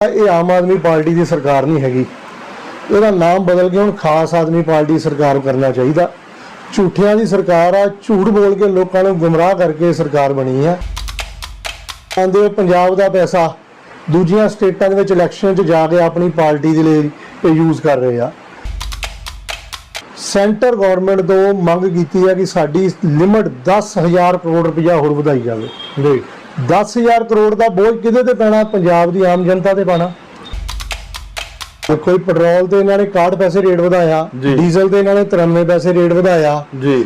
ਇਹ ਆਮ ਆਦਮੀ ਪਾਰਟੀ ਦੀ ਸਰਕਾਰ ਨਹੀਂ ਹੈਗੀ। ਇਹਦਾ ਨਾਮ ਬਦਲ ਕੇ ਹੁਣ ਖਾਸ ਆਦਮੀ ਪਾਰਟੀ ਸਰਕਾਰ ਕਰਨਾ ਚਾਹੀਦਾ। ਝੂਠਿਆਂ ਦੀ ਸਰਕਾਰ ਆ, ਝੂਠ ਬੋਲ ਕੇ ਲੋਕਾਂ ਨੂੰ ਗੁੰਮਰਾਹ ਕਰਕੇ ਸਰਕਾਰ ਬਣੀ ਆ ਆਂਦੇ ਪੰਜਾਬ ਦਾ ਪੈਸਾ, ਦੂਜੀਆਂ ਸਟੇਟਾਂ ਦੇ ਵਿੱਚ ਇਲੈਕਸ਼ਨ 'ਚ ਜਾ ਕੇ ਆਪਣੀ ਪਾਰਟੀ ਦੇ ਲਈ ਇਹ ਯੂਜ਼ ਕਰ ਰਹੇ ਆ। ਸੈਂਟਰ ਗਵਰਨਮੈਂਟ ਤੋਂ ਮੰਗ ਕੀਤੀ ਹੈ ਕਿ ਸਾਡੀ ਲਿਮਟ 10000 ਕਰੋੜ ਰੁਪਇਆ ਹੋਰ ਵਧਾਈ ਜਾਵੇ। ਜੀ 10000 ਕਰੋੜ ਦਾ ਬੋਝ ਕਿਹਦੇ ਤੇ ਪੈਣਾ? ਪੰਜਾਬ ਦੀ ਆਮ ਜਨਤਾ ਤੇ ਪਾਣਾ। ਕੋਈ ਪੈਟਰੋਲ ਤੇ ਇਹਨਾਂ ਨੇ 61 ਪੈਸੇ ਰੇਟ ਵਧਾਇਆ। ਡੀਜ਼ਲ ਤੇ ਇਹਨਾਂ ਨੇ 93 ਪੈਸੇ ਰੇਟ ਵਧਾਇਆ। ਜੀ।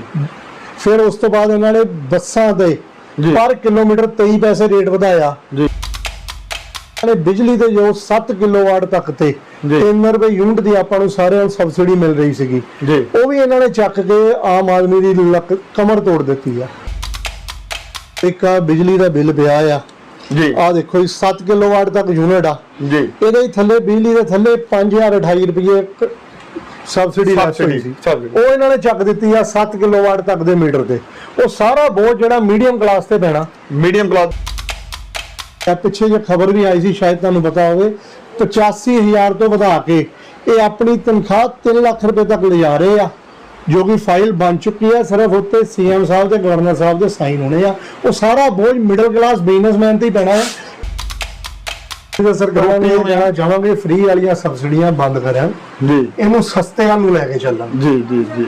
ਫਿਰ ਉਸ ਤੋਂ ਬਾਅਦ ਇਹਨਾਂ ਨੇ ਬੱਸਾਂ ਜੀ। ਪਰ ਕਿਲੋਮੀਟਰ 23 ਪੈਸੇ ਰੇਟ ਵਧਾਇਆ। ਜੀ। ਇਹਨਾਂ ਨੇ ਬਿਜਲੀ ਤੇ ਜੋ 7 ਕਿਲੋਵਾਟ ਤੱਕ ਤੇ ਜੀ। 3 ਰੁਪਏ ਯੂਨਿਟ ਦੀ ਆਪਾਂ ਨੂੰ ਸਾਰਿਆਂ ਨੂੰ ਸਬਸਿਡੀ ਮਿਲ ਰਹੀ ਸੀਗੀ। ਉਹ ਵੀ ਇਹਨਾਂ ਨੇ ਚੱਕ ਕੇ ਆਮ ਆਦਮੀ ਦੀ ਕਮਰ ਤੋੜ ਦਿੱਤੀ ਆ। ਇੱਕ ਆ ਬਿਜਲੀ ਦਾ ਬਿੱਲ ਪਿਆ ਆ। ਜੀ। ਆ ਦੇਖੋ ਜੀ 7 ਕਿਲੋਵਾਟ ਤੱਕ ਯੂਨਿਟ ਆ। ਜੀ। ਇਹਦੇ ਹੀ ਥੱਲੇ ਬਿਜਲੀ ਦੇ ਥੱਲੇ 5028 ਰੁਪਏ ਇੱਕ ਸਬਸਿਡੀ ਲੱਗ ਸੀ। ਉਹ ਇਹਨਾਂ ਨੇ ਚੱਕ ਦਿੱਤੀ ਆ 7 ਕਿਲੋਵਾਟ ਤੱਕ ਦੇ ਮੀਟਰ ਤੇ। ਉਹ ਸਾਰਾ ਬੋਝ ਜਿਹੜਾ ਮੀਡੀਅਮ ਕਲਾਸ ਤੇ ਪੈਣਾ। ਮੀਡੀਅਮ ਕਲਾਸ ਇਹ ਪਿੱਛੇ ਜੇ ਖਬਰ ਵੀ ਆਈ ਸੀ ਸ਼ਾਇਦ ਤੁਹਾਨੂੰ ਪਤਾ ਹੋਵੇ 85000 ਤੋਂ ਵਧਾ ਕੇ ਇਹ ਆਪਣੀ ਤਨਖਾਹ 3 ਲੱਖ ਰੁਪਏ ਤੱਕ ਲਿਜਾ ਰਹੇ ਆ। ਜੋ ਕਿ ਫਾਈਲ ਬਣ ਚੁੱਕੀ ਹੈ ਸਿਰਫ ਉੱਤੇ ਸੀਐਮ ਸਾਹਿਬ ਤੇ ਗਵਰਨਰ ਸਾਹਿਬ ਦੇ ਸਾਈਨ ਹੋਣੇ ਆ। ਉਹ ਸਾਰਾ ਬੋਝ ਮਿਡਲ ਕਲਾਸ ਬਿਜ਼ਨਸਮੈਨ ਤੇ ਹੀ ਪੈਣਾ ਹੈ। ਤੇ ਸਰਕਾਰਾਂ ਨੂੰ ਕਹਿਣਾ ਚਾਹਾਂਗੇ ਫ੍ਰੀ ਵਾਲੀਆਂ ਸਬਸਿਡੀਆਂ ਬੰਦ ਕਰਨ। ਜੀ। ਇਹਨੂੰ ਸਸਤਿਆਂ ਨੂੰ ਲੈ ਕੇ ਚੱਲਣ। ਜੀ ਜੀ ਜੀ।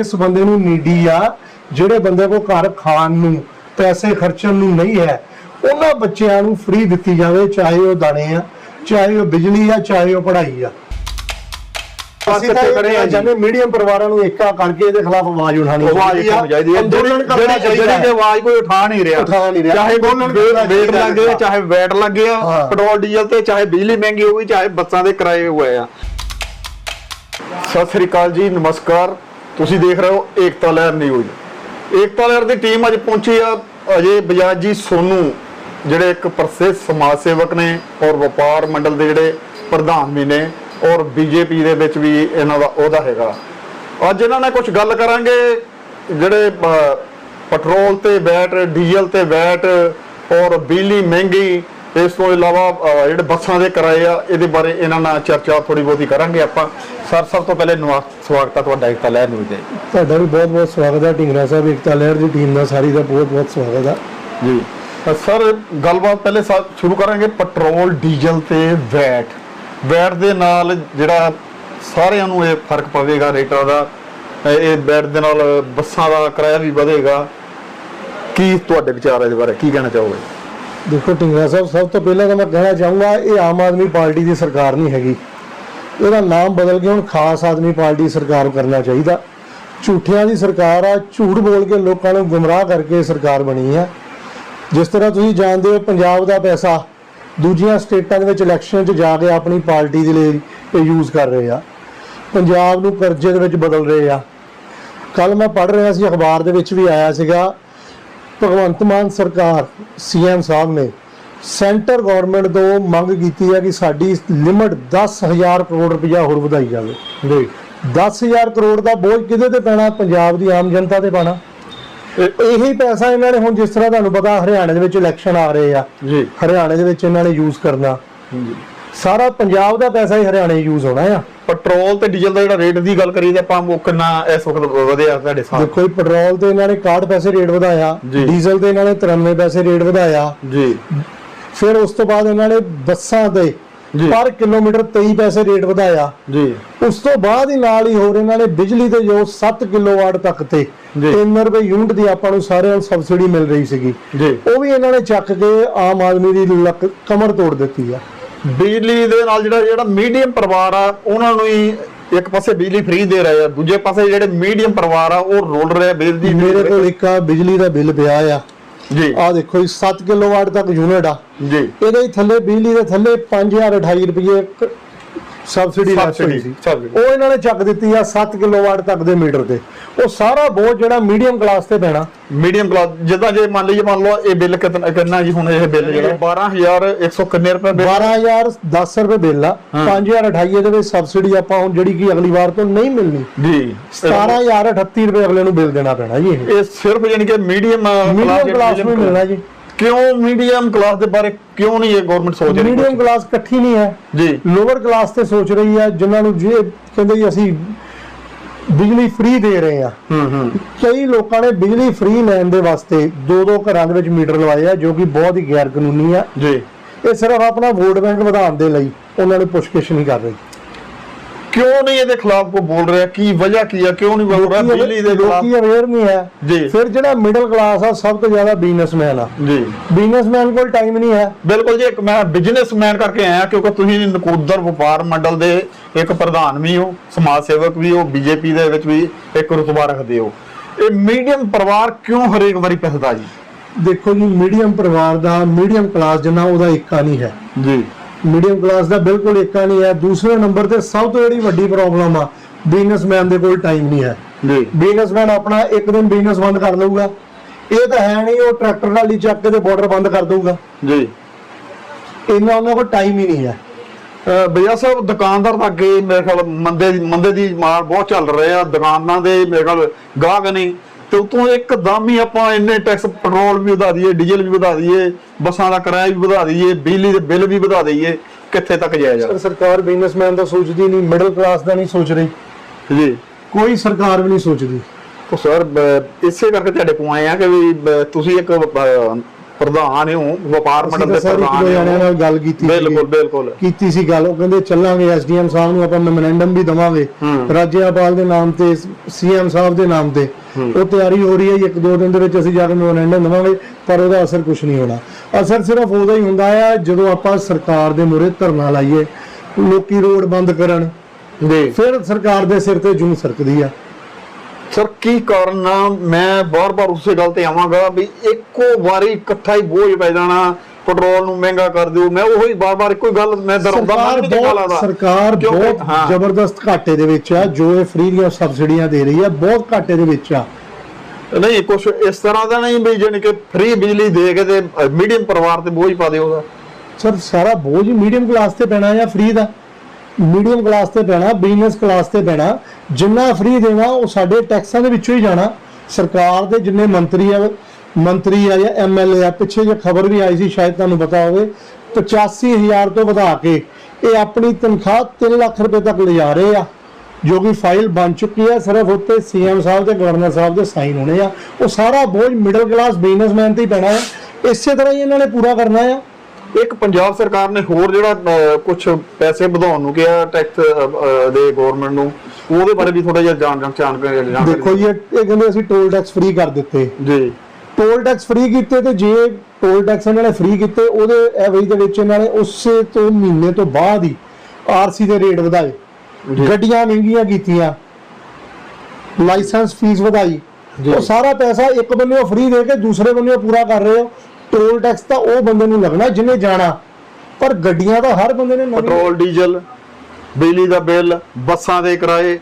ਇਸ ਬੰਦੇ ਨੂੰ ਨੀਡੀ ਆ ਜਿਹੜੇ ਬੰਦੇ ਕੋ ਘਰ ਖਾਣ ਨੂੰ ਪੈਸੇ ਖਰਚਣ ਨੂੰ ਨਹੀਂ ਹੈ ਉਹਨਾਂ ਬੱਚਿਆਂ ਨੂੰ ਫ੍ਰੀ ਦਿੱਤੀ ਜਾਵੇ ਚਾਹੇ ਉਹ ਦਾਣੇ ਆ ਚਾਹੇ ਉਹ ਬਿਜਲੀ ਆ ਚਾਹੇ ਉਹ ਪੜ੍ਹਾਈ ਆ। ਅਸੀਂ ਤਾਂ ਖੜੇ ਆ? ਜਾਂਦੇ ਮੀਡੀਅਮ ਪਰਿਵਾਰਾਂ ਨੂੰ ਏਕਾ ਕਰਕੇ ਇਹਦੇ ਖਿਲਾਫ ਆਵਾਜ਼ ਉਠਾਣੀ ਚਾਹੀਦੀ ਹੈ। ਅੰਦੋਲਨ ਕਰਨਾ ਚਾਹੀਦਾ ਜਿਹੜੀ ਆਵਾਜ਼ ਕੋਈ ਉਠਾ ਨਹੀਂ ਰਿਹਾ ਉਠਾ ਨਹੀਂ ਰਿਹਾ। ਚਾਹੇ ਵੇਟ ਲੱਗੇ ਆ, ਚਾਹੇ ਵੈਟ ਲੱਗੇ ਆ। ਪੈਟਰੋਲ ਡੀਜ਼ਲ ਤੇ ਚਾਹੇ ਬਿਜਲੀ ਮਹਿੰਗੀ ਹੋ ਗਈ ਚਾਹੇ ਬੱਸਾਂ ਦੇ ਕਿਰਾਏ ਹੋਏ ਆ। ਸਤਿ ਸ੍ਰੀ ਅਕਾਲ ਜੀ ਨਮਸਕਾਰ। ਤੁਸੀਂ ਦੇਖ ਰਹੇ ਹੋ ਏਕਤਾ ਲਹਿਰ ਨਿਊਜ਼। ਏਕਤਾ ਲਹਿਰ ਦੀ ਟੀਮ ਅੱਜ ਪਹੁੰਚੀ ਆ ਅਜੇ ਬਜਾਜ ਜੀ ਸੋਨੂ ਜਿਹੜੇ ਇੱਕ ਪ੍ਰਸਿੱਧ ਸਮਾਜ ਸੇਵਕ ਨੇ ਔਰ ਵਪਾਰ ਮੰਡਲ ਦੇ ਜਿਹੜੇ ਪ੍ਰਧਾਨ ਵੀ ਨੇ। ਔਰ ਬੀਜੇਪੀ ਦੇ ਵਿੱਚ ਵੀ ਇਹਨਾਂ ਦਾ ਉਹਦਾ ਹੈਗਾ। ਅੱਜ ਇਹਨਾਂ ਨਾਲ ਕੁਝ ਗੱਲ ਕਰਾਂਗੇ ਜਿਹੜੇ ਪੈਟਰੋਲ ਤੇ ਵੈਟ ਡੀਜ਼ਲ ਤੇ ਵੈਟ ਔਰ ਬਿਜਲੀ ਮਹਿੰਗੀ ਇਸ ਤੋਂ ਇਲਾਵਾ ਜਿਹੜੇ ਬੱਸਾਂ ਦੇ ਕਿਰਾਏ ਆ ਇਹਦੇ ਬਾਰੇ ਇਹਨਾਂ ਨਾਲ ਚਰਚਾ ਥੋੜੀ ਬਹੁਤੀ ਕਰਾਂਗੇ ਆਪਾਂ। ਸਰ ਸਭ ਤੋਂ ਪਹਿਲੇ ਨਵਾ- ਸਵਾਗਤ ਹੈ ਤੁਹਾਡਾ ਏਕਤਾ ਲਹਿਰ ਨਿਊਜ਼ ਦੇ ਤੁਹਾਡਾ ਵੀ ਬਹੁਤ ਬਹੁਤ ਸਵਾਗਤ ਹੈ ਢਿੰਗਰਾ ਸਾਹਿਬ ਏਕਤਾ ਲਹਿਰ ਦੀ ਟੀਮ ਦਾ ਸਾਰੀ ਦਾ ਬਹੁਤ ਬਹੁਤ ਸਵਾਗਤ ਹੈ ਜੀ। ਸਰ ਗੱਲਬਾਤ ਪਹਿਲੇ ਸ਼ੁਰੂ ਕਰਾਂਗੇ ਪੈਟਰੋਲ ਡੀਜ਼ਲ ਤੇ ਵੈਟ। ਵੈਟ ਦੇ ਨਾਲ ਜਿਹੜਾ ਸਾਰਿਆਂ ਨੂੰ ਇਹ ਫ਼ਰਕ ਪਵੇਗਾ ਰੇਟਾਂ ਦਾ, ਇਹ- ਇਹ ਦੇ ਨਾਲ ਬੱਸਾਂ ਦਾ ਕਿਰਾਇਆ ਵੀ ਵਧੇਗਾ। ਕੀ ਤੁਹਾਡੇ ਵਿਚਾਰ ਹੈ ਇਸ ਬਾਰੇ? ਕੀ ਕਹਿਣਾ ਚਾਹੋਗੇ? ਦੇਖੋ, ਢਿੰਗਰਾ ਸਾਹਿਬ, ਸਭ ਤੋਂ ਪਹਿਲਾਂ ਤਾਂ ਮੈਂ ਕਹਿਣਾ ਚਾਹੂੰਗਾ, ਇਹ ਆਮ ਆਦਮੀ ਪਾਰਟੀ ਦੀ ਸਰਕਾਰ ਨਹੀਂ ਹੈਗੀ। ਇਹਦਾ ਨਾਮ ਬਦਲ ਕੇ ਹੁਣ ਖਾਸ ਆਦਮੀ ਪਾਰਟੀ ਸਰਕਾਰ ਕਰਨਾ ਚਾਹੀਦਾ। ਝੂਠਿਆਂ ਦੀ ਸਰਕਾਰ ਆ, ਝੂਠ ਬੋਲ ਕੇ ਲੋਕਾਂ ਨੂੰ ਗੁੰਮਰਾਹ ਕਰਕੇ ਸਰਕਾਰ ਬਣੀ ਆ। ਜਿਸ ਤਰ੍ਹਾਂ ਤੁਸੀਂ ਜਾਣਦੇ ਹੋ, ਪੰਜਾਬ ਦਾ ਪੈਸਾ ਦੂਜੀਆਂ ਸਟੇਟਾਂ ਦੇ ਵਿੱਚ ਇਲੈਕਸ਼ਨ 'ਚ ਜਾ ਕੇ ਆਪਣੀ ਪਾਰਟੀ ਦੇ ਲਈ ਯੂਜ਼ ਕਰ ਰਹੇ ਆ। ਪੰਜਾਬ ਨੂੰ ਕਰਜ਼ੇ ਦੇ ਵਿੱਚ ਬਦਲ ਰਹੇ ਆ। ਕੱਲ ਮੈਂ ਪੜ੍ਹ ਰਿਹਾ ਸੀ ਅਖਬਾਰ ਦੇ ਵਿੱਚ ਵੀ ਆਇਆ ਸੀਗਾ ਭਗਵੰਤ ਮਾਨ ਸਰਕਾਰ ਸੀਐਮ ਸਾਹਿਬ ਨੇ ਸੈਂਟਰ ਗਵਰਨਮੈਂਟ ਤੋਂ ਮੰਗ ਕੀਤੀ ਹੈ ਕਿ ਸਾਡੀ ਲਿਮਟ 10000 ਕਰੋੜ ਰੁਪਇਆ ਹੋਰ ਵਧਾਈ ਜਾਵੇ। ਜੀ। 10000 ਕਰੋੜ ਦਾ ਬੋਝ ਕਿਹਦੇ ਤੇ ਪੈਣਾ? ਪੰਜਾਬ ਦੀ ਆਮ ਜਨਤਾ ਤੇ ਪਾਣਾ। ਇਹੀ ਪੈਸਾ ਇਹਨਾਂ ਨੇ ਹੁਣ ਜਿਸ ਤਰ੍ਹਾਂ ਤੁਹਾਨੂੰ ਪਤਾ ਹਰਿਆਣੇ ਦੇ ਵਿੱਚ ਇਲੈਕਸ਼ਨ ਆ ਰਹੇ ਆ। ਜੀ। ਹਰਿਆਣੇ ਦੇ ਵਿੱਚ ਇਹਨਾਂ ਨੇ ਯੂਜ਼ ਕਰਨਾ। ਸਾਰਾ ਪੰਜਾਬ ਦਾ ਪੈਸਾ ਹੀ ਹਰਿਆਣੇ ਯੂਜ਼ ਹੋਣਾ ਆ। ਪੈਟਰੋਲ ਤੇ ਡੀਜ਼ਲ ਦਾ ਜਿਹੜਾ ਰੇਟ ਦੀ ਗੱਲ ਕਰੀਏ ਤਾਂ ਆਪਾਂ ਉਹ ਕਿੰਨਾ ਇਸ ਵਕਤ ਵਧਿਆ ਤੁਹਾਡੇ ਸਾਹਮਣੇ ਦੇਖੋ ਜੀ ਪੈਟਰੋਲ ਤੇ ਇਹਨਾਂ ਨੇ 61 ਪੈਸੇ ਰੇਟ ਵਧਾਇਆ। ਜੀ। ਡੀਜ਼ਲ ਤੇ ਇਹਨਾਂ ਨੇ 93 ਪੈਸੇ ਰੇਟ ਵਧਾਇਆ। ਜੀ। ਫਿਰ ਉਸ ਤੋਂ ਬਾਅਦ ਇਹਨਾਂ ਨੇ ਬੱਸਾਂ ਜੀ। ਪਰ ਕਿਲੋਮੀਟਰ 23 ਪੈਸੇ ਰੇਟ ਵਧਾਇਆ। ਜੀ। ਉਸ ਤੋਂ ਬਾਅਦ ਹੀ ਨਾਲ ਹੀ ਹੋਰ ਇਹਨਾਂ ਨੇ ਬਿਜਲੀ ਤੇ ਜੋ 7 ਕਿਲੋਵਾਟ ਤੱਕ ਤੇ ਜੀ। 3 ਰੁਪਏ ਯੂਨਿਟ ਦੀ ਆਪਾਂ ਨੂੰ ਸਾਰਿਆਂ ਨੂੰ ਸਬਸਿਡੀ ਮਿਲ ਰਹੀ ਸੀਗੀ। ਉਹ ਵੀ ਇਹਨਾਂ ਨੇ ਚੱਕ ਕੇ ਆਮ ਆਦਮੀ ਦੀ ਲੱਕ ਕਮਰ ਤੋੜ ਦਿੱਤੀ ਆ। ਬਿਜਲੀ ਦੇ ਨਾਲ ਜਿਹੜਾ ਜਿਹੜਾ ਮੀਡੀਅਮ ਪਰਿਵਾਰ ਆ ਉਹਨਾਂ ਨੂੰ ਹੀ ਇੱਕ ਪਾਸੇ ਬਿਜਲੀ ਫ੍ਰੀ ਦੇ ਰਹੇ ਆ ਦੂਜੇ ਪਾਸੇ ਜਿਹੜੇ ਮੀਡੀਅਮ ਪਰਿਵਾਰ ਆ ਉਹ ਰੋਲ ਰਹੇ ਬਿਜਲੀ ਦੀ ਮੇਰੇ ਕੋਲ ਇੱਕ ਆ ਬਿਜਲੀ ਦਾ ਬਿੱਲ ਪਿਆ ਆ। ਜੀ। ਆ ਦੇਖੋ ਜੀ 7 ਕਿਲੋਵਾਟ ਤੱਕ ਯੂਨਿਟ ਆ। ਜੀ। ਇਹਦੇ ਥੱਲੇ ਬਿਜਲੀ ਦੇ ਥੱਲੇ 5028 ਰੁਪਏ ਸਬਸਿਡੀ ਲੱਗ ਹੋਈ ਸੀ। ਉਹ ਇਹਨਾਂ ਨੇ ਚੱਕ ਦਿੱਤੀ ਆ 7 ਕਿਲੋਵਾਟ ਤੱਕ ਦੇ ਮੀਟਰ ਤੇ। ਉਹ ਸਾਰਾ ਬੋਝ ਜਿਹੜਾ ਮੀਡੀਅਮ ਕਲਾਸ ਤੇ ਪੈਣਾ। ਮੀਡੀਅਮ ਕਲਾਸ ਜਿੱਦਾਂ ਜੇ ਮੰਨ ਲਈਏ ਮੰਨ ਲਓ ਇਹ ਬਿੱਲ ਕਿੰਨਾ ਜੀ ਹੁਣ ਇਹ ਬਿੱਲ ਜਿਹੜਾ? 12100 ਕਿੰਨੇ ਰੁਪਏ ਬਿੱਲ? 12010 ਰੁਪਏ ਬਿੱਲ ਆ। 5028 ਦੇ ਵਿੱਚ ਸਬਸਿਡੀ ਆਪਾਂ ਹੁਣ ਜਿਹੜੀ ਕਿ ਅਗਲੀ ਵਾਰ ਤੋਂ ਨਹੀਂ ਮਿਲਣੀ। ਜੀ। 17038 ਰੁਪਏ ਅਗਲੇ ਨੂੰ ਬਿੱਲ ਦੇਣਾ ਪੈਣਾ ਜੀ ਇਹ। ਸਿਰਫ ਯਾਨੀ ਕਿ ਮੀਡੀਅਮ ਮੀਡੀਅਮ ਕਲਾਸ ਨੂੰ ਮਿਲਣਾ ਜੀ। ਕਿਉਂ ਮੀਡੀਅਮ ਕਲਾਸ ਦੇ ਬਾਰੇ ਕਿਉਂ ਨਹੀਂ ਇਹ ਗਵਰਨਮੈਂਟ ਸੋਚ ਰਹੀ ਮੀਡੀਅਮ ਕਲਾਸ ਇਕੱਠੀ ਨਹੀਂ ਹੈ। ਜੀ। ਲੋਅਰ ਕਲਾਸ ਤੇ ਸੋਚ ਰਹੀ ਹੈ ਜਿਨ੍ਹਾਂ ਨੂੰ ਜੇ ਕਹਿੰਦੇ ਜੀ ਅਸੀਂ ਬਿਜਲੀ ਫ੍ਰੀ ਦੇ ਰਹੇ ਆ ਹੂੰ ਹੂੰ। ਕਈ ਲੋਕਾਂ ਨੇ ਬਿਜਲੀ ਫ੍ਰੀ ਲੈਣ ਦੇ ਵਾਸਤੇ ਦੋ ਦੋ ਘਰਾਂ ਦੇ ਵਿੱਚ ਮੀਟਰ ਲਵਾਏ ਆ ਜੋ ਕਿ ਬਹੁਤ ਹੀ ਗੈਰ ਕਾਨੂੰਨੀ ਆ। ਜੀ। ਇਹ ਸਿਰਫ ਆਪਣਾ ਵੋਟ ਬੈਂਕ ਵਧਾਉਣ ਦੇ ਲਈ ਉਹਨਾਂ ਨੇ ਪੁੱਛਕਿਛ ਨਹੀਂ ਕਰ ਰਹੀ। ਕਿਉਂ ਨਹੀਂ ਇਹਦੇ ਖਿਲਾਫ ਕੋ ਬੋਲ ਰਿਹਾ? ਕੀ ਵਜ੍ਹਾ ਕੀ ਆ? ਕਿਉਂ ਨਹੀਂ ਬੋਲ ਰਿਹਾ? ਬਿਜਲੀ ਦੇ ਖਿਲਾਫ। ਲੋਕੀ ਅਵੇਅਰ ਨਹੀਂ ਹੈ। ਫਿਰ ਜਿਹੜਾ ਮਿਡਲ ਕਲਾਸ ਆ ਸਭ ਤੋਂ ਜ਼ਿਆਦਾ ਬਿਜ਼ਨਸਮੈਨ ਆ। ਜੀ। ਬਿਜ਼ਨਸਮੈਨ ਕੋਲ ਟਾਈਮ ਨਹੀਂ ਹੈ। ਬਿਲਕੁਲ ਜੀ ਇੱਕ ਮੈਂ ਬਿਜ਼ਨਸਮੈਨ ਕਰਕੇ ਆਇਆ ਕਿਉਂਕਿ ਤੁਸੀਂ ਨਕੋਦਰ ਵਪਾਰ ਮੰਡਲ ਦੇ ਇੱਕ ਪ੍ਰਧਾਨ ਵੀ ਹੋ ਸਮਾਜ ਸੇਵਕ ਵੀ ਹੋ ਬੀਜੇਪੀ ਦੇ ਵਿੱਚ ਵੀ ਇੱਕ ਰੁਤਬਾ ਰੱਖਦੇ ਹੋ। ਇਹ ਮੀਡੀਅਮ ਪਰਿਵਾਰ ਕਿਉਂ ਹਰੇਕ ਵਾਰੀ ਪਿਸਦਾ ਜੀ? ਦੇਖੋ ਜੀ ਮੀਡੀਅਮ ਪਰਿਵਾਰ ਦਾ ਮੀਡੀਅਮ ਕਲਾਸ ਜਿੰਨਾ ਉਹਦਾ ਇੱਕਾ ਨਹੀਂ ਹੈ। ਜੀ। ਮੀਡੀਅਮ ਕਲਾਸ ਦਾ ਬਿਲਕੁਲ ਇੱਕਾ ਨਹੀਂ ਹੈ। ਦੂਸਰੇ ਨੰਬਰ ਤੇ ਸਭ ਤੋਂ ਜਿਹੜੀ ਵੱਡੀ ਪ੍ਰੋਬਲਮ ਆ ਬਿਜ਼ਨਸਮੈਨ ਦੇ ਕੋਲ ਟਾਈਮ ਨਹੀਂ ਹੈ। ਜੀ। ਬਿਜ਼ਨਸਮੈਨ ਆਪਣਾ ਇੱਕ ਦਿਨ ਬਿਜ਼ਨਸ ਬੰਦ ਕਰ ਲਊਗਾ ਇਹ ਤਾਂ ਹੈ ਨਹੀਂ ਉਹ ਟਰੈਕਟਰ ਨਾਲ ਹੀ ਚੱਕ ਕੇ ਤੇ ਬਾਰਡਰ ਬੰਦ ਕਰ ਦਊਗਾ। ਜੀ। ਇੰਨਾ ਉਹਨਾਂ ਕੋਲ ਟਾਈਮ ਹੀ ਨਹੀਂ ਹੈ। ਭਈਆ ਸਾਹਿਬ ਦੁਕਾਨਦਾਰ ਤਾਂ ਅੱਗੇ ਮੇਰੇ ਖਿਆਲ ਮੰਦੇ ਮੰਦੇ ਦੀ ਮਾਰ ਬਹੁਤ ਚੱਲ ਰਹੇ ਆ। ਦੁਕਾਨਾਂ ਦੇ ਮੇਰੇ ਖਿਆਲ ਗਾਹਕ ਨਹੀਂ। ਤੇ ਉਤੋਂ ਇੱਕਦਮ ਹੀ ਆਪਾਂ ਇੰਨੇ ਟੈਕਸ ਪੈਟਰੋਲ ਵੀ ਵਧਾ ਦਈਏ ਡੀਜ਼ਲ ਵੀ ਵਧਾ ਦਈਏ ਬੱਸਾਂ ਦਾ ਕਿਰਾਇਆ ਵੀ ਵਧਾ ਦਈਏ ਬਿਜਲੀ ਦੇ ਬਿੱਲ ਵੀ ਵਧਾ ਦਈਏ ਕਿੱਥੇ ਤੱਕ ਜਾਇਆ ਪਰ ਸਰਕਾਰ ਬਿਜ਼ਨਸਮੈਨ ਦਾ ਸੋਚਦੀ ਨਹੀਂ ਮਿਡਲ ਕਲਾਸ ਦਾ ਨਹੀਂ ਸੋਚ ਰਹੀ। ਜੀ। ਕੋਈ ਸਰਕਾਰ ਵੀ ਨਹੀਂ ਸੋਚਦੀ। ਸਰ ਇਸੇ ਕਰਕੇ ਤੁਹਾਡੇ ਕੋਲ ਆਏ ਆ ਕਿ ਵੀ ਤੁਸੀਂ ਇੱਕ ਪ੍ਰਧਾਨ ਹੋ ਵਪਾਰ ਮੰਡਲ ਦੇ ਪ੍ਰਧਾਨ ਦੋ ਹੋ ਨਾਲ ਗੱਲ ਕੀਤੀ ਬਿਲਕੁਲ। ਬਿਲਕੁਲ। ਕੀਤੀ ਸੀ ਗੱਲ ਉਹ ਕਹਿੰਦੇ ਚੱਲਾਂਗੇ ਐਸਡੀਐਮ ਸਾਹਿਬ ਨੂੰ ਆਪਾਂ ਮੈਮੋਰੈਂਡਮ ਵੀ ਦਵਾਂਗੇ। ਹੂੰ। ਰਾਜਿਆਪਾਲ ਦੇ ਨਾਮ ਤੇ ਸੀਐਮ ਸਾਹਿਬ ਦੇ ਨਾਮ ਤੇ। ਉਹ ਤਿਆਰੀ ਹੋ ਰਹੀ ਹੈ ਇੱਕ ਦੋ ਦਿਨ ਦੇ ਵਿੱਚ ਅਸੀਂ ਜਾ ਕੇ ਮੈਮੋਰੈਂਡਮ ਦਵਾਂਗੇ ਪਰ ਉਹਦਾ ਅਸਰ ਕੁਝ ਨਹੀਂ ਹੋਣਾ। ਅਸਰ ਸਿਰਫ ਉਹਦਾ ਹੀ ਹੁੰਦਾ ਆ ਜਦੋਂ ਆਪਾਂ ਸਰਕਾਰ ਦੇ ਮੂਹਰੇ ਧਰਨਾ ਲਾਈਏ ਲੋਕੀ ਰੋਡ ਬੰਦ ਕਰਨ ਜੀ। ਫਿਰ ਸਰਕਾਰ ਦੇ ਸਿਰ ਤੇ ਜੂੰ ਸਰਕਦੀ ਆ। ਸਰ ਕੀ ਕਾਰਨ ਆ? ਮੈਂ ਬਾਰ-ਬਾਰ ਉਸੇ ਗੱਲ ਤੇ ਆਵਾਂਗਾ ਵੀ ਇੱਕੋ ਵਾਰੀ ਇਕੱਠਾ ਹੀ ਬੋਝ ਪੈ ਜਾਣਾ ਪੈਟਰੋਲ ਨੂੰ ਮਹਿੰਗਾ ਕਰ ਦਿਓ। ਮੈਂ ਉਹੀ ਬਾਰ-ਬਾਰ ਇੱਕੋ ਹੀ ਗੱਲ ਮੈਂ ਦਰਉਂਦਾ ਮਨ ਵੀ ਬਹੁਤ ਲੱਗਦਾ। ਸਰਕਾਰ ਬਹੁਤ। ਜ਼ਬਰਦਸਤ ਘਾਟੇ ਦੇ ਵਿੱਚ ਆ ਜੋ ਇਹ ਫ੍ਰੀ ਦੀਆਂ ਸਬਸਿਡੀਆਂ ਦੇ ਰਹੀ ਆ ਬਹੁਤ ਘਾਟੇ ਦੇ ਵਿੱਚ ਆ। ਨਹੀਂ ਕੁਝ ਇਸ ਤਰ੍ਹਾਂ ਦਾ ਨਹੀਂ ਵੀ ਜਾਣੀ ਕਿ ਫ੍ਰੀ ਬਿਜਲੀ ਦੇ ਕੇ ਤੇ ਮੀਡੀਅਮ ਪਰਿਵਾਰ ਤੇ ਬੋਝ ਪਾ ਦਿਓ ਉਹਦਾ। ਸਰ ਸਾਰਾ ਬੋਝ ਮੀਡੀਅਮ ਕਲਾਸ ਤੇ ਪੈਣਾ ਜਾਂ ਫ੍ਰੀ ਦਾ? ਮੀਡੀਅਮ ਕਲਾਸ ਤੇ ਪੈਣਾ ਬਿਜ਼ਨਸ ਕਲਾਸ ਤੇ ਪੈਣਾ ਜਿੰਨਾ ਫ੍ਰੀ ਦੇਣਾ ਉਹ ਸਾਡੇ ਟੈਕਸਾਂ ਦੇ ਵਿੱਚੋਂ ਹੀ ਜਾਣਾ। ਸਰਕਾਰ ਦੇ ਜਿੰਨੇ ਮੰਤਰੀ ਆ ਮੰਤਰੀ ਆ ਜਾਂ ਐਮਐਲਏ ਆ, ਪਿੱਛੇ ਜੇ ਖਬਰ ਵੀ ਆਈ ਸੀ, ਸ਼ਾਇਦ ਤੁਹਾਨੂੰ ਪਤਾ ਹੋਵੇ 85000 ਤੋਂ ਵਧਾ ਕੇ ਇਹ ਆਪਣੀ ਤਨਖਾਹ 3 ਲੱਖ ਰੁਪਏ ਤੱਕ ਲਿਜਾ ਰਹੇ ਆ, ਜੋ ਕਿ ਫਾਈਲ ਬਣ ਚੁੱਕੀ ਹੈ। ਸਿਰਫ ਉੱਤੇ ਸੀਐਮ ਸਾਹਿਬ ਤੇ ਗਵਰਨਰ ਸਾਹਿਬ ਦੇ ਸਾਈਨ ਹੋਣੇ ਆ। ਉਹ ਸਾਰਾ ਬੋਝ ਮਿਡਲ ਕਲਾਸ ਬਿਜ਼ਨਸਮੈਨ ਤੇ ਹੀ ਪੈਣਾ ਹੈ। ਇਸੇ ਤਰ੍ਹਾਂ ਹੀ ਇਹਨਾਂ ਨੇ ਪੂਰਾ ਕਰਨਾ ਆ। ਇੱਕ ਪੰਜਾਬ ਸਰਕਾਰ ਨੇ ਹੋਰ ਜਿਹੜਾ ਕੁਝ ਪੈਸੇ ਵਧਾਉਣ ਨੂੰ ਕਿਹਾ ਟੈਕਸ ਦੇ ਗਵਰਨਮੈਂਟ ਨੂੰ ਉਹਦੇ ਬਾਰੇ ਵੀ ਥੋੜਾ ਜਿਹਾ ਜਾਣ ਜਾਣਕਾਰੀ ਜਾਣਕਾਰੀ ਦੇਖੋ ਜੀ ਇਹ ਕਹਿੰਦੇ ਅਸੀਂ ਟੋਲ ਟੈਕਸ ਫ੍ਰੀ ਕਰ ਦਿੱਤੇ। ਜੀ। ਟੋਲ ਟੈਕਸ ਫ੍ਰੀ ਕੀਤੇ ਤੇ ਜੇ ਟੋਲ ਟੈਕਸ ਇਹਨਾਂ ਨੇ ਫ੍ਰੀ ਕੀਤੇ ਉਹਦੇ ਐਵਰੇਜ ਦੇ ਵਿੱਚ ਇਹਨਾਂ ਨੇ ਉਸੇ ਤੋਂ ਮਹੀਨੇ ਤੋਂ ਬਾਅਦ ਹੀ ਆਰਸੀ ਦੇ ਰੇਟ ਵਧਾਏ। ਗੱਡੀਆਂ ਮਹਿੰਗੀਆਂ ਕੀਤੀਆਂ ਲਾਇਸੈਂਸ ਫੀਸ ਵਧਾਈ। ਉਹ ਸਾਰਾ ਪੈਸਾ ਇੱਕ ਬੰਨੇ ਫ੍ਰੀ ਦੇ ਕੇ ਦੂਸਰੇ ਬੰਨੇ ਪੂਰਾ ਕਰ ਰਹੇ ਹੋ। ਟੋਲ ਟੈਕਸ ਤਾਂ ਉਹ ਬੰਦੇ ਨੂੰ ਲੱਗਣਾ ਜਿਹਨੇ ਜਾਣਾ। ਪਰ ਗੱਡੀਆਂ ਤਾਂ ਹਰ ਬੰਦੇ ਨੇ ਨਵੀਂ ਪੈਟਰੋਲ, ਡੀਜ਼ਲ, ਬਿਜਲੀ ਦਾ ਬਿੱਲ, ਬੱਸਾਂ ਦੇ ਕਿਰਾਏ।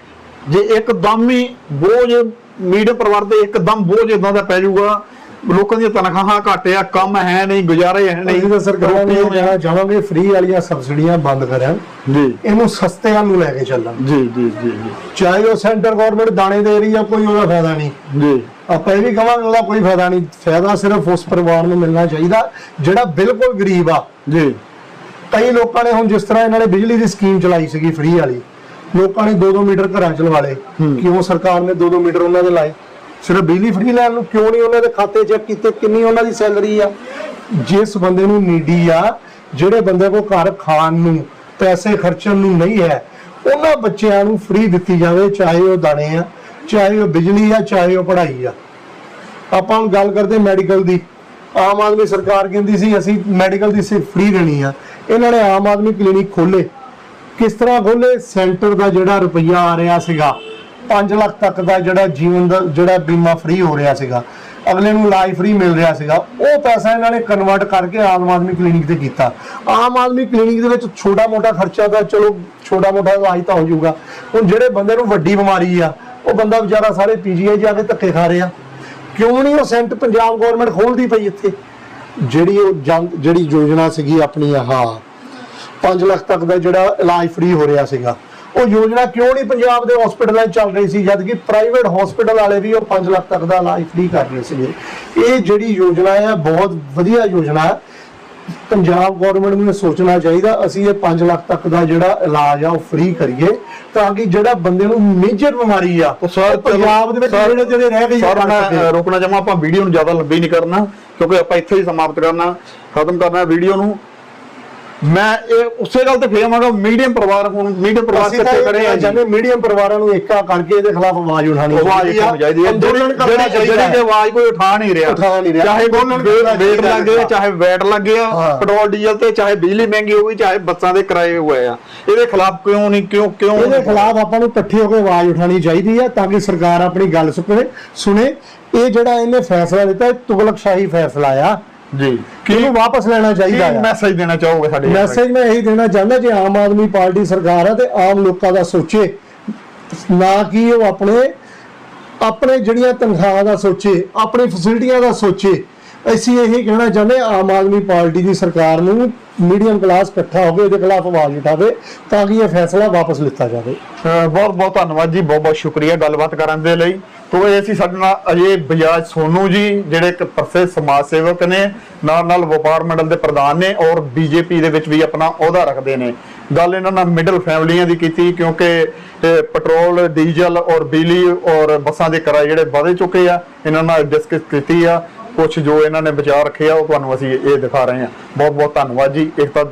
ਜੇ ਇੱਕਦਮ ਹੀ ਬੋਝ ਮੀਡੀਅਮ ਪਰਿਵਾਰ ਤੇ ਇੱਕਦਮ ਬੋਝ ਇਦਾਂ ਦਾ ਪੈ ਜਾਊਗਾ ਲੋਕਾਂ ਦੀਆਂ ਤਨਖਾਹਾਂ ਘੱਟ ਆ ਕੰਮ ਹੈ ਨਹੀਂ ਗੁਜ਼ਾਰੇ ਹੈ ਨਹੀਂ ਤਾਂ ਸਰਕਾਰ ਨੂੰ ਕਹਿਣਾ ਚਾਹਾਂਗੇ ਫ੍ਰੀ ਵਾਲੀਆਂ ਸਬਸਿਡੀਆਂ ਬੰਦ ਕਰਨ। ਜੀ। ਇਹਨੂੰ ਸਸਤੇ ਵੱਲ ਨੂੰ ਲੈ ਕੇ ਚੱਲਣ। ਜੀ ਜੀ ਜੀ ਚਾਹੇ ਉਹ ਸੈਂਟਰ ਗਵਰਨਮੈਂਟ ਦਾਣੇ ਦੇ ਰਹੀ ਆ ਕੋਈ ਉਹਦਾ ਫਾਇਦਾ ਨਹੀਂ। ਜੀ। ਆਪਾਂ ਇਹ ਵੀ ਕਹਾਂਗੇ ਉਹਦਾ ਕੋਈ ਫਾਇਦਾ ਨਹੀਂ। ਫਾਇਦਾ ਸਿਰਫ ਉਸ ਪਰਿਵਾਰ ਨੂੰ ਮਿਲਣਾ ਚਾਹੀਦਾ ਜਿਹੜਾ ਬਿਲਕੁਲ ਗਰੀਬ ਆ। ਜੀ। ਕਈ ਲੋਕਾਂ ਨੇ ਹੁਣ ਜਿਸ ਤਰ੍ਹਾਂ ਇਹਨਾਂ ਨੇ ਬਿਜਲੀ ਦੀ ਸਕੀਮ ਚਲਾਈ ਸੀਗੀ ਫ੍ਰੀ ਵਾਲੀ। ਲੋਕਾਂ ਨੇ 2-2 ਮੀਟਰ ਘਰਾਂ ਚ ਲਵਾ ਲਏ। ਕਿਉਂ ਸਰਕਾਰ ਨੇ 2-2 ਮੀਟਰ ਉਹਨਾਂ ਦੇ ਲਾਏ? ਸਿਰਫ ਬਿਜਲੀ ਫ੍ਰੀ ਲੈਣ ਨੂੰ ਕਿਉਂ ਨਹੀਂ ਉਹਨਾਂ ਦੇ ਖਾਤੇ ਚੈੱਕ ਕੀਤੇ? ਕਿੰਨੀ ਉਹਨਾਂ ਦੀ ਸੈਲਰੀ ਆ? ਜਿਸ ਬੰਦੇ ਨੂੰ ਨੀਡੀ ਆ, ਜਿਹੜੇ ਬੰਦੇ ਕੋਲ ਘਰ ਖਾਣ ਨੂੰ, ਪੈਸੇ ਖਰਚਣ ਨੂੰ ਨਹੀਂ ਹੈ, ਉਹਨਾਂ ਬੱਚਿਆਂ ਨੂੰ ਫ੍ਰੀ ਦਿੱਤੀ ਜਾਵੇ, ਚਾਹੇ ਉਹ ਦਾਣੇ ਆ, ਚਾਹੇ ਉਹ ਬਿਜਲੀ ਆ, ਚਾਹੇ ਉਹ ਪੜ੍ਹਾਈ ਆ। ਆਪਾਂ ਹੁਣ ਗੱਲ ਕਰਦੇ ਮੈਡੀਕਲ ਦੀ। ਆਮ ਆਦਮੀ ਸਰਕਾਰ ਕਹਿੰਦੀ ਸੀ, ਅਸੀਂ ਮੈਡੀਕਲ ਦੀ ਸਿਰਫ ਫ੍ਰੀ ਦੇਣੀ ਆ। ਇਹਨਾਂ ਨੇ ਆਮ ਆਦਮੀ ਕਲੀਨਿਕ ਖੋਲੇ ਕਿਸ ਤਰ੍ਹਾਂ ਖੋਲੇ ਸੈਂਟਰ ਦਾ ਜਿਹੜਾ ਰੁਪਈਆ ਆ ਰਿਹਾ ਸੀਗਾ। 5 ਲੱਖ ਤੱਕ ਦਾ ਜਿਹੜਾ ਜੀਵਨ ਦਾ ਜਿਹੜਾ ਬੀਮਾ ਫ੍ਰੀ ਹੋ ਰਿਹਾ ਸੀਗਾ, ਅਗਲੇ ਨੂੰ ਇਲਾਜ ਫ੍ਰੀ ਮਿਲ ਰਿਹਾ ਸੀਗਾ, ਉਹ ਪੈਸਾ ਇਹਨਾਂ ਨੇ ਕਨਵਰਟ ਕਰਕੇ ਆਮ ਆਦਮੀ ਕਲੀਨਿਕ ਤੇ ਕੀਤਾ। ਆਮ ਆਦਮੀ ਕਲੀਨਿਕ ਦੇ ਵਿੱਚ ਛੋਟਾ ਮੋਟਾ ਖਰਚਾ ਤਾਂ ਚਲੋ ਛੋਟਾ ਮੋਟਾ ਇਲਾਜ ਤਾਂ ਹੋ ਜਾਊਗਾ। ਹੁਣ ਜਿਹੜੇ ਬੰਦੇ ਨੂੰ ਵੱਡੀ ਬਿਮਾਰੀ ਆ, ਉਹ ਬੰਦਾ ਵਿਚਾਰਾ ਸਾਰੇ ਪੀਜੀਆਈ ਜਾ ਕੇ ਧੱਕੇ ਖਾ ਰਿਹਾ। ਕਿਉਂ ਨਹੀਂ ਉਹ ਸੈਂਟ ਪੰਜਾਬ ਗਵਰਨਮੈਂਟ ਖੋਲਦੀ ਪਈ ਇੱਥੇ? ਜਿਹੜੀ ਉਹ ਜਿਹੜੀ ਯੋਜਨਾ ਸੀਗੀ ਆਪਣੀ ਆਹ 5 ਲੱਖ ਤੱਕ ਦਾ ਜਿਹੜਾ ਇਲਾਜ ਫ੍ਰੀ ਹੋ ਰਿਹਾ ਸੀਗਾ। ਉਹ ਯੋਜਨਾ ਕਿਉਂ ਨਹੀਂ ਪੰਜਾਬ ਦੇ ਹਸਪੀਟਲਾਂ 'ਚ ਚੱਲ ਰਹੀ ਸੀ ਜਦ ਕਿ ਪ੍ਰਾਈਵੇਟ ਹਸਪੀਟਲ ਵਾਲੇ ਵੀ ਉਹ 5 ਲੱਖ ਤੱਕ ਦਾ ਇਲਾਜ ਫ੍ਰੀ ਕਰ ਰਹੇ ਸੀਗੇ। ਇਹ ਜਿਹੜੀ ਯੋਜਨਾ ਹੈ ਬਹੁਤ ਵਧੀਆ ਯੋਜਨਾ ਹੈ। ਪੰਜਾਬ ਗਵਰਨਮੈਂਟ ਨੂੰ ਸੋਚਣਾ ਚਾਹੀਦਾ ਅਸੀਂ ਇਹ 5 ਲੱਖ ਤੱਕ ਦਾ ਜਿਹੜਾ ਇਲਾਜ ਆ ਉਹ ਫ੍ਰੀ ਕਰੀਏ ਤਾਂ ਕਿ ਜਿਹੜਾ ਬੰਦੇ ਨੂੰ ਮੇਜਰ ਬਿਮਾਰੀ ਆ ਪੰਜਾਬ ਦੇ ਵਿੱਚ ਜਿਹੜੇ ਜਿਹੜੇ ਰਹਿ ਗਏ ਸਰ ਮੈਂ ਰੋਕਣਾ ਚਾਹਾਂ ਆਪਾਂ ਵੀਡੀਓ ਨੂੰ ਜ਼ਿਆਦਾ ਲੰਬੀ ਨਹੀਂ ਕਰਨਾ ਕਿਉਂਕਿ ਆਪਾਂ ਇੱਥੇ ਹੀ ਸਮਾਪਤ ਕਰਨਾ ਖਤਮ ਕਰਨਾ ਵੀਡੀਓ ਨੂੰ। ਮੈਂ ਇਹ ਉਸੇ ਗੱਲ ਤੇ ਫੇਰ ਆਵਾਂਗਾ ਮੀਡੀਅਮ ਪਰਿਵਾਰ ਹੁਣ ਮੀਡੀਅਮ ਪਰਿਵਾਰ ਕਿੱਥੇ ਖੜੇ ਆ ਕਹਿਣਾ ਜੀ ਚਾਹੁੰਦੇ ਮੀਡੀਅਮ ਪਰਿਵਾਰਾਂ ਨੂੰ ਏਕਾ ਕਰਕੇ ਇਹਦੇ ਖਿਲਾਫ ਆਵਾਜ਼ ਉਠਾਉਣੀ ਆਵਾਜ਼ ਉਠਾਉਣੀ ਚਾਹੀਦੀ ਹੈ ਅੰਦੋਲਨ ਕਰਨਾ ਚਾਹੀਦਾ ਜਿਹੜੀ ਹੈ। ਆਵਾਜ਼ ਕੋਈ ਉਠਾ ਨਹੀਂ ਰਿਹਾ ਉਠਾ ਨਹੀਂ ਰਿਹਾ। ਚਾਹੇ ਕਰਨਾ ਵੇਟ ਚਾਹੀਦਾ ਲੱਗੇ ਹੈ। ਚਾਹੇ ਵੈਟ ਲੱਗੇ ਆ ਹਾਂ। ਪੈਟਰੋਲ ਡੀਜ਼ਲ ਤੇ ਚਾਹੇ ਬਿਜਲੀ ਮਹਿੰਗੀ ਹੋ ਗਈ ਚਾਹੇ ਬੱਸਾਂ ਦੇ ਕਿਰਾਏ ਹੋਏ ਆ ਇਹਦੇ ਖਿਲਾਫ ਕਿਉਂ ਨਹੀਂ ਕਿਉਂ ਕਿਉਂ ਇਹਦੇ ਖਿਲਾਫ ਆਪਾਂ ਨੂੰ ਇਕੱਠੇ ਹੋ ਕੇ ਆਵਾਜ਼ ਉਠਾਉਣੀ ਚਾਹੀਦੀ ਹੈ ਤਾਂ ਕਿ ਸਰਕਾਰ ਆਪਣੀ ਗੱਲ ਸੁਣੇ ਸੁਣੇ ਇਹ ਜਿਹੜਾ ਇਹਨੇ ਫੈਸਲਾ ਲਿੱਤਾ ਇਹ ਤੁਗਲਕਸ਼ਾਹੀ ਫੈਸਲਾ ਆ ਜੀ। ਕੀ ਇਹਨੂੰ ਵਾਪਸ ਲੈਣਾ ਚਾਹੀਦਾ ਹੈ ਮੈਸੇਜ ਦੇਣਾ ਚਾਹੋਗੇ ਸਾਡੇ ਮੈਸੇਜ ਮੈਂ ਇਹੀ ਦੇਣਾ ਚਾਹੁੰਦਾ ਜੇ ਆਮ ਆਦਮੀ ਪਾਰਟੀ ਸਰਕਾਰ ਹੈ ਤੇ ਆਮ ਲੋਕਾਂ ਦਾ ਸੋਚੇ ਨਾ ਕਿ ਉਹ ਆਪਣੇ ਆਪਣੇ ਜਿਹੜੀਆਂ ਤਨਖਾਹਾਂ ਦਾ ਸੋਚੇ ਆਪਣੀ ਫੈਸਿਲਿਟੀਆਂ ਦਾ ਸੋਚੇ। ਅਸੀਂ ਇਹ ਕਹਿਣਾ ਚਾਹੁੰਦੇ ਆਮ ਆਦਮੀ ਪਾਰਟੀ ਦੀ ਸਰਕਾਰ ਨੂੰ ਮੀਡੀਅਮ ਕਲਾਸ ਇਕੱਠਾ ਹੋ ਕੇ ਇਹਦੇ ਖਿਲਾਫ ਆਵਾਜ਼ ਉਠਾਵੇ ਤਾਂ ਕਿ ਇਹ ਫੈਸਲਾ ਵਾਪਸ ਲਿੱਤਾ ਜਾਵੇ। ਬਹੁਤ ਬਹੁਤ ਧੰਨਵਾਦ ਜੀ ਬਹੁਤ ਬਹੁਤ ਸ਼ੁਕਰੀਆ ਗੱਲਬਾਤ ਕਰਨ ਦੇ ਲਈ। ਤੋ ਇਹ ਸੀ ਸਾਡੇ ਨਾਲ ਅਜੇ ਬਜਾਜ ਸੋਨੂ ਜੀ, ਜਿਹੜੇ ਇੱਕ ਪ੍ਰਸਿੱਧ ਸਮਾਜ ਸੇਵਕ ਨੇ, ਨਾਲ ਨਾਲ ਵਪਾਰ ਮੰਡਲ ਦੇ ਪ੍ਰਧਾਨ ਨੇ ਔਰ ਬੀਜੇਪੀ ਦੇ ਵਿੱਚ ਵੀ ਆਪਣਾ ਅਹੁਦਾ ਰੱਖਦੇ ਨੇ। ਗੱਲ ਇਹਨਾਂ ਨਾਲ ਮਿਡਲ ਫੈਮਲੀਆਂ ਦੀ ਕੀਤੀ, ਕਿਉਂਕਿ ਇਹ ਪੈਟਰੋਲ, ਡੀਜ਼ਲ ਔਰ ਬਿਜਲੀ ਔਰ ਬੱਸਾਂ ਦੇ ਕਿਰਾਏ ਜਿਹੜੇ ਵਧੇ ਚੁੱਕੇ ਆ, ਇਹਨਾਂ ਨਾਲ ਡਿਸਕਸ ਕੀਤੀ ਆ। ਕੁਝ ਜੋ ਇਹਨਾਂ ਨੇ ਵਿਚਾਰ ਰੱਖੇ ਆ, ਉਹ ਤੁਹਾਨੂੰ ਅਸੀਂ ਇਹ ਦਿਖਾ ਰਹੇ ਹਾਂ। ਬਹੁਤ ਬਹੁਤ ਧੰਨਵਾਦ ਜੀ। ਇੱਕ ਤਾਂ